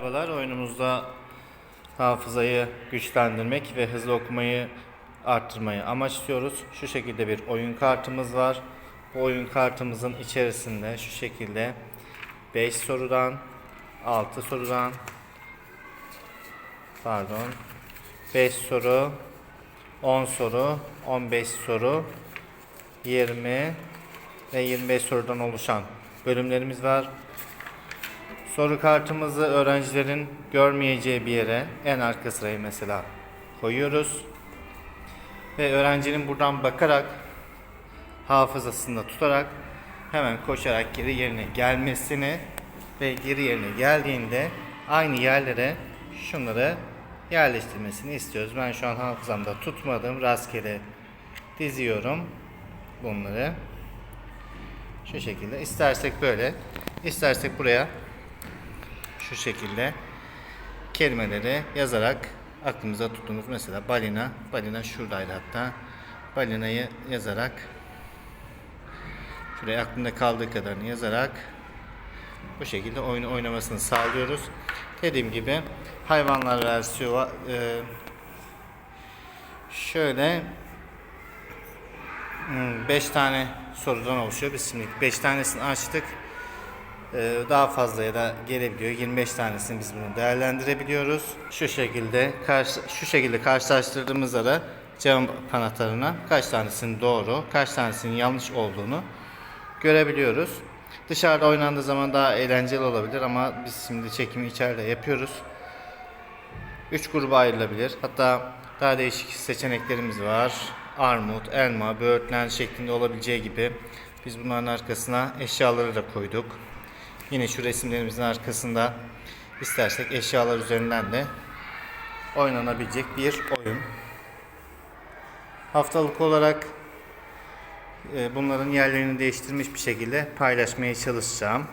Merhabalar, oyunumuzda hafızayı güçlendirmek ve hızlı okumayı arttırmayı amaçlıyoruz. Şu şekilde bir oyun kartımız var. Bu oyun kartımızın içerisinde şu şekilde 5 sorudan, 6 sorudan, pardon, 5 soru, 10 soru, 15 soru, 20 ve 25 sorudan oluşan bölümlerimiz var. Soru kartımızı öğrencilerin görmeyeceği bir yere en arka sırayı mesela koyuyoruz. Ve öğrencinin buradan bakarak hafızasında tutarak hemen koşarak geri yerine gelmesini ve geri yerine geldiğinde aynı yerlere şunları yerleştirmesini istiyoruz. Ben şu an hafızamda tutmadım. Rastgele diziyorum bunları. Şu şekilde. İstersek böyle, istersek buraya şu şekilde kelimeleri yazarak aklımıza tuttuğumuz mesela balina, balina şuradaydı hatta. Balinayı yazarak şuraya aklında kaldığı kadarını yazarak bu şekilde oyunu oynamasını sağlıyoruz. Dediğim gibi hayvanlar versiyonu e, şöyle 5 tane sorudan oluşuyor. Biz şimdi 5 tanesini açtık. Ee, daha fazla ya da gelebiliyor. 25 tanesini biz bunu değerlendirebiliyoruz. Şu şekilde karşı, şu şekilde karşılaştırdığımızda da cevap anahtarına kaç tanesinin doğru, kaç tanesinin yanlış olduğunu görebiliyoruz. Dışarıda oynandığı zaman daha eğlenceli olabilir ama biz şimdi çekimi içeride yapıyoruz. 3 gruba ayrılabilir. Hatta daha değişik seçeneklerimiz var. Armut, elma, böğürtlen şeklinde olabileceği gibi biz bunların arkasına eşyaları da koyduk. Yine şu resimlerimizin arkasında istersek eşyalar üzerinden de oynanabilecek bir oyun. Haftalık olarak e, bunların yerlerini değiştirmiş bir şekilde paylaşmaya çalışacağım.